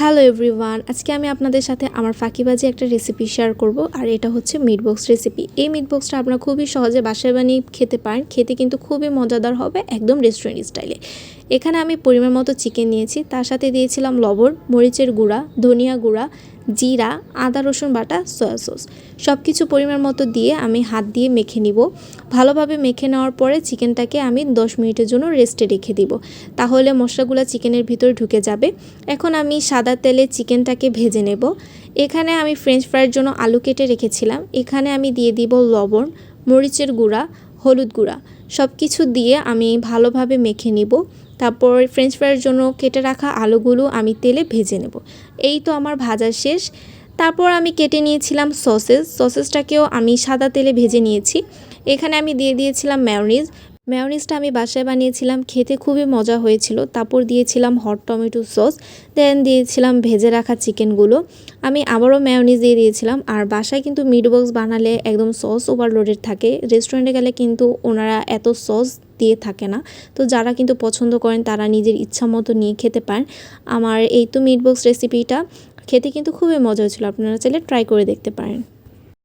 Hello everyone, আজকে আমি আপনাদের সাথে আমার ফাঁকিবাজি একটা রেসিপি শেয়ার করব, আর এটা হচ্ছে মিট বক্স রেসিপি এই মিট বক্সটা আপনারা খুবই সহজে বাসায় বানিয়ে খেতে পারেন, খেতে কিন্তু খুবই মজাদার হবে, একদম রেস্টুরেন্ট স্টাইলে এখানে আমি পরিমাণ মতো চিকেন নিয়েছি। তার সাথে দিয়েছিলাম লবণ, মরিচের গুঁড়া, ধনিয়া গুঁড়া, জিরা, আদা, রসুন বাটা, সয়া সস। সব কিছু পরিমাণ মতো দিয়ে আমি হাত দিয়ে মেখে নিব। ভালোভাবে মেখে নেওয়ার পরে চিকেনটাকে আমি দশ মিনিটের জন্য রেস্টে রেখে দিব। তাহলে মশলাগুলো চিকেনের ভিতরে ঢুকে যাবে। এখন আমি সাদা তেলে চিকেনটাকে ভেজে নেব। এখানে আমি ফ্রেঞ্চ ফ্রাইয়ের জন্য আলু কেটে রেখেছিলাম। এখানে আমি দিয়ে দিব লবণ, মরিচের গুঁড়া, হলুদ গুঁড়া। সব কিছু দিয়ে আমি ভালোভাবে মেখে নিব। তারপর ফ্রেঞ্চ ফ্রাইয়ের জন্য কেটে রাখা আলুগুলো আমি তেলে ভেজে নেব। এই তো আমার ভাজা শেষ। তারপর আমি কেটে নিয়েছিলাম সসেস সসেসটাকেও আমি সাদা তেলে ভেজে নিয়েছি। এখানে আমি দিয়ে দিয়েছিলাম ম্যায়োনিজ ম্যায়োনিজটা আমি বাসায় বানিয়েছিলাম, খেতে খুবই মজা হয়েছিল। তারপর দিয়েছিলাম হট টমেটো সস দেন দিয়েছিলাম ভেজে রাখা চিকেনগুলো আমি আবারও ম্যায়োনিজ দিয়ে দিয়েছিলাম। আর বাসায় কিন্তু মিট বক্স বানালে একদম সস ওভারলোডেড থাকে। রেস্টুরেন্টে গেলে কিন্তু ওনারা এত সস দিয়ে থাকে না। তো যারা কিন্তু পছন্দ করেন, তারা নিজের ইচ্ছা মতো নিয়ে খেতে পারেন। আমার এই তো মিট বক্স রেসিপিটা খেতে কিন্তু খুবই মজা হয়েছিল। আপনারা চাইলে ট্রাই করে দেখতে পারেন।